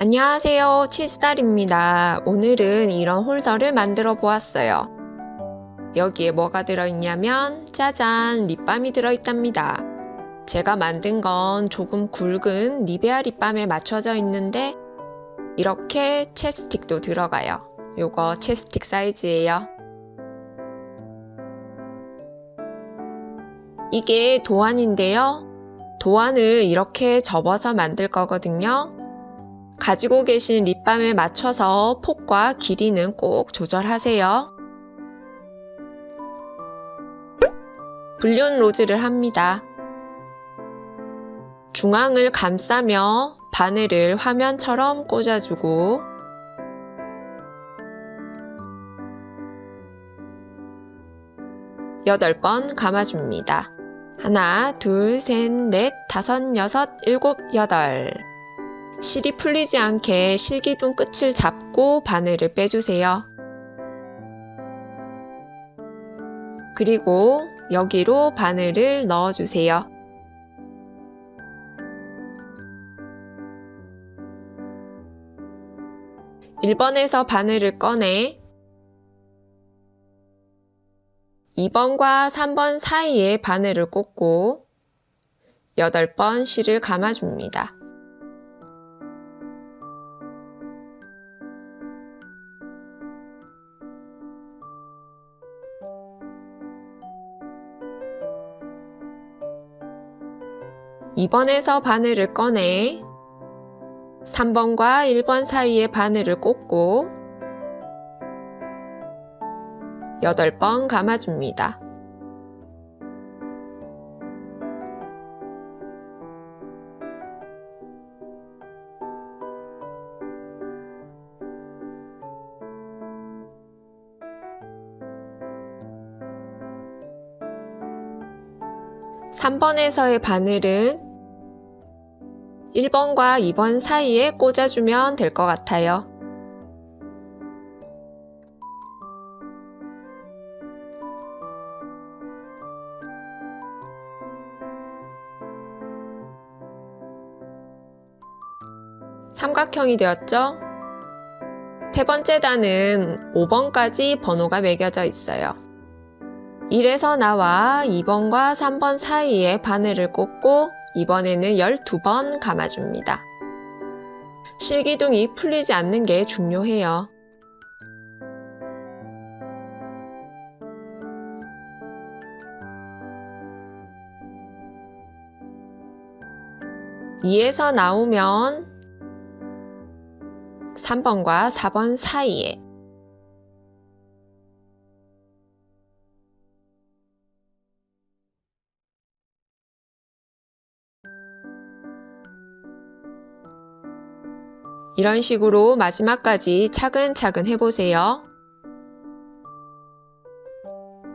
안녕하세요. 치즈달입니다. 오늘은 이런 홀더를 만들어 보았어요. 여기에 뭐가 들어있냐면 짜잔 립밤이 들어있답니다. 제가 만든 건 조금 굵은 니베아 립밤에 맞춰져 있는데 이렇게 챕스틱도 들어가요. 요거 챕스틱 사이즈예요. 이게 도안인데요. 도안을 이렇게 접어서 만들 거거든요. 가지고 계신 립밤에 맞춰서 폭과 길이는 꼭 조절하세요. 불륜 로즈를 합니다. 중앙을 감싸며 바늘을 화면처럼 꽂아주고 여덟 번 감아줍니다. 하나, 둘, 셋, 넷, 다섯, 여섯, 일곱, 여덟. 실이 풀리지 않게 실기둥 끝을 잡고 바늘을 빼주세요. 그리고 여기로 바늘을 넣어주세요. 일번에서 바늘을 꺼내 2번과 3번 사이에 바늘을 꽂고 8번 실을 감아줍니다. 이번에서 바늘을 꺼내 3번과 1번 사이에 바늘을 꽂고 8번 감아줍니다. 삼번에서의 바늘은 1번과 2번 사이에 꽂아주면 될 것 같아요. 삼각형이 되었죠? 세 번째 단은 5번까지 번호가 매겨져 있어요. 1에서 나와 2번과 3번 사이에 바늘을 꽂고 이번에는 12번 감아줍니다. 실기둥이 풀리지 않는 게 중요해요. 이에서 나오면 3번과 4번 사이에 이런 식으로 마지막까지 차근차근 해보세요.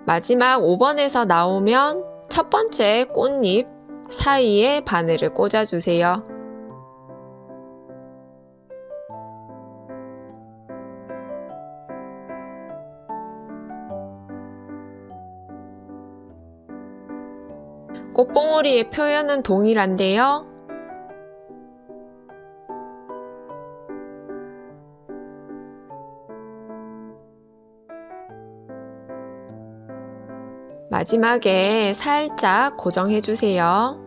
마지막 5번에서 나오면 첫 번째 꽃잎 사이에 바늘을 꽂아주세요. 꽃봉오리의 표현은 동일한데요. 마지막에 살짝 고정해 주세요.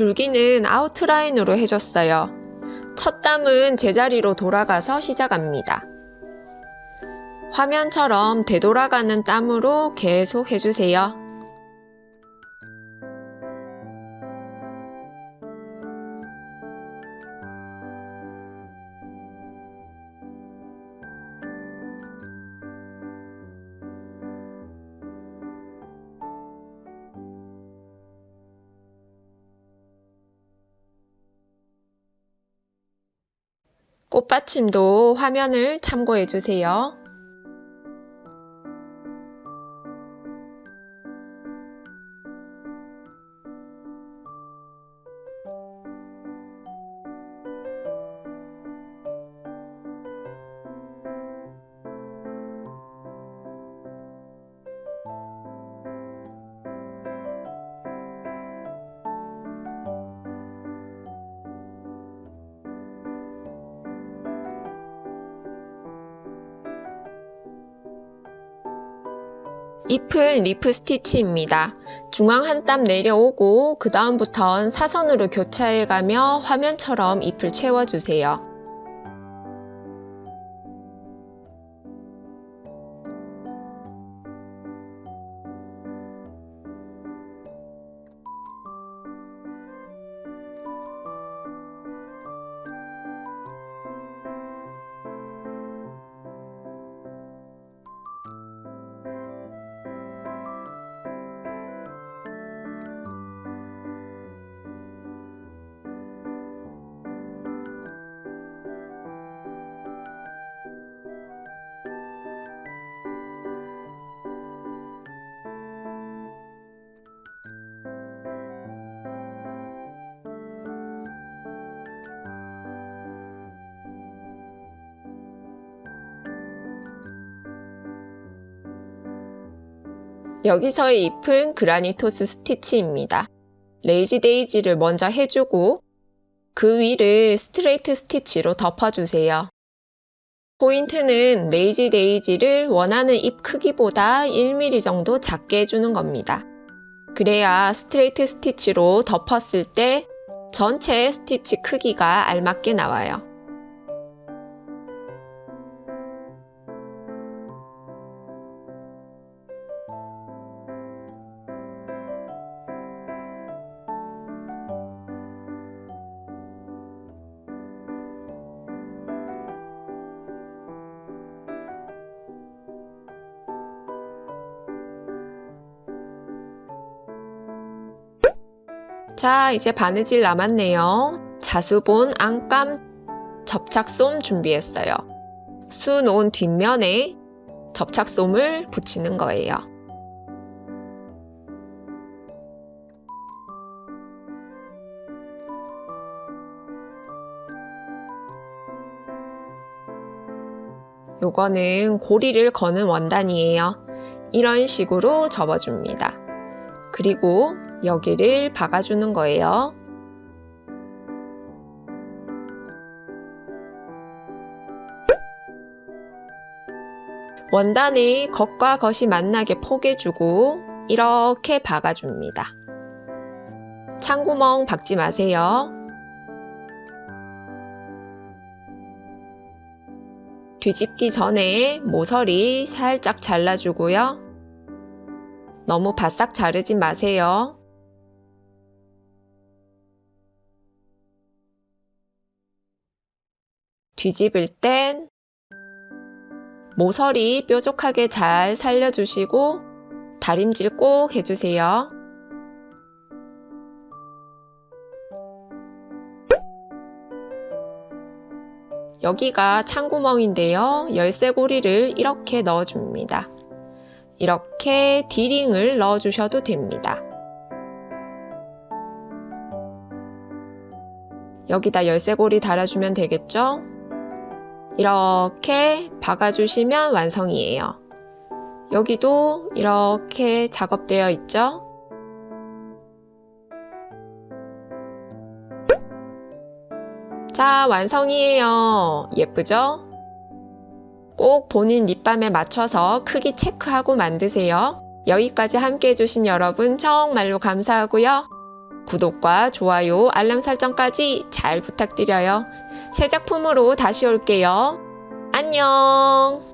줄기는 아웃라인으로 해줬어요. 첫 담은 제자리로 돌아가서 시작합니다. 화면처럼 되돌아가는 땀으로 계속 해주세요. 꽃받침도 화면을 참고해 주세요. 잎은 리프 스티치입니다. 중앙 한 땀 내려오고 그 다음부턴 사선으로 교차해가며 화면처럼 잎을 채워주세요. 여기서의 잎은 그라니토스 스티치입니다. 레이지 데이지를 먼저 해주고 그 위를 스트레이트 스티치로 덮어주세요. 포인트는 레이지 데이지를 원하는 잎 크기보다 1mm 정도 작게 해주는 겁니다. 그래야 스트레이트 스티치로 덮었을 때 전체 스티치 크기가 알맞게 나와요. 자, 이제 바느질 남았네요. 자수본 안감 접착솜 준비했어요. 수 놓은 뒷면에 접착솜을 붙이는 거예요. 요거는 고리를 거는 원단이에요. 이런 식으로 접어줍니다. 그리고 여기를 박아주는 거예요. 원단의 겉과 겉이 만나게 포개주고 이렇게 박아줍니다. 창구멍 박지 마세요. 뒤집기 전에 모서리 살짝 잘라주고요. 너무 바싹 자르지 마세요. 뒤집을 땐 모서리 뾰족하게 잘 살려주시고 다림질 꼭 해주세요. 여기가 창구멍인데요. 열쇠고리를 이렇게 넣어줍니다. 이렇게 디링을 넣어주셔도 됩니다. 여기다 열쇠고리 달아주면 되겠죠? 이렇게 박아주시면 완성이에요. 여기도 이렇게 작업되어 있죠? 자, 완성이에요. 예쁘죠? 꼭 본인 립밤에 맞춰서 크기 체크하고 만드세요. 여기까지 함께 해주신 여러분 정말로 감사하고요. 구독과 좋아요, 알람 설정까지 잘 부탁드려요. 새 작품으로 다시 올게요. 안녕!